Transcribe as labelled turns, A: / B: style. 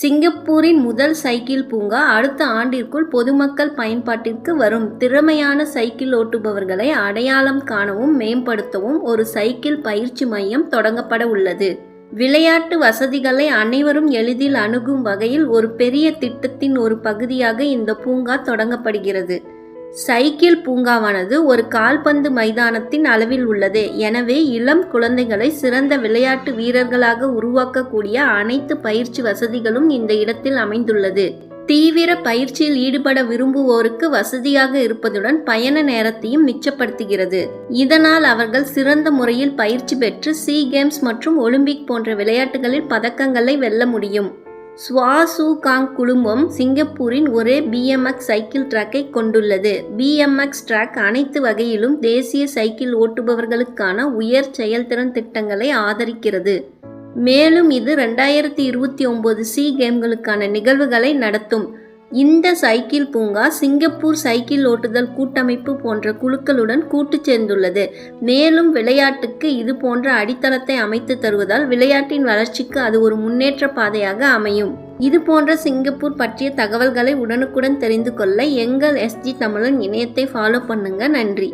A: சிங்கப்பூரின் முதல் சைக்கிள் பூங்கா அடுத்த ஆண்டிற்குள் பொதுமக்கள் பயன்பாட்டிற்கு வரும். திறமையான சைக்கிள் ஓட்டுபவர்களை அடையாளம் காணவும் மேம்படுத்தவும் ஒரு சைக்கிள் பயிற்சி மையம் தொடங்கப்பட உள்ளது. விளையாட்டு வசதிகளை அனைவரும் எளிதில் அணுகும் வகையில் ஒரு பெரிய திட்டத்தின் ஒரு பகுதியாக இந்த பூங்கா தொடங்கப்படுகிறது. சைக்கிள் பூங்காவானது ஒரு கால்பந்து மைதானத்தின் அளவில் உள்ளது. எனவே இளம் குழந்தைகளை சிறந்த விளையாட்டு வீரர்களாக உருவாக்கக்கூடிய அனைத்து பயிற்சி வசதிகளும் இந்த இடத்தில் அமைந்துள்ளது. தீவிர பயிற்சியில் ஈடுபட விரும்புவோருக்கு வசதியாக இருப்பதுடன் பயண நேரத்தையும் மிச்சப்படுத்துகிறது. இதனால் அவர்கள் சிறந்த முறையில் பயிற்சி பெற்று சி கேம்ஸ் மற்றும் ஒலிம்பிக் போன்ற விளையாட்டுகளில் பதக்கங்களை வெல்ல முடியும். காங் குழுமம் சிங்கப்பூரின் ஒரே பிஎம்எக்ஸ் சைக்கிள் ட்ராக்கை கொண்டுள்ளது. பிஎம்எக்ஸ் ட்ராக் அனைத்து வகையிலும் தேசிய சைக்கிள் ஓட்டுபவர்களுக்கான உயர் செயல்திறன் திட்டங்களை ஆதரிக்கிறது. மேலும் இது ரெண்டாயிரத்தி இருபத்தி ஒம்பது சி கேம்களுக்கான நிகழ்வுகளை நடத்தும். இந்த சைக்கிள் பூங்கா சிங்கப்பூர் சைக்கிள் ஓட்டுதல் கூட்டமைப்பு போன்ற குழுக்களுடன் கூட்டு சேர்ந்துள்ளது. மேலும் விளையாட்டுக்கு இது போன்ற அடித்தளத்தை அமைத்து தருவதால் விளையாட்டின் வளர்ச்சிக்கு அது ஒரு முன்னேற்ற பாதையாக அமையும். இது போன்ற சிங்கப்பூர் பற்றிய தகவல்களை உடனுக்குடன் தெரிந்து கொள்ள எங்கள் எஸ்ஜி தமிழன் இணையத்தை ஃபாலோ பண்ணுங்க. நன்றி.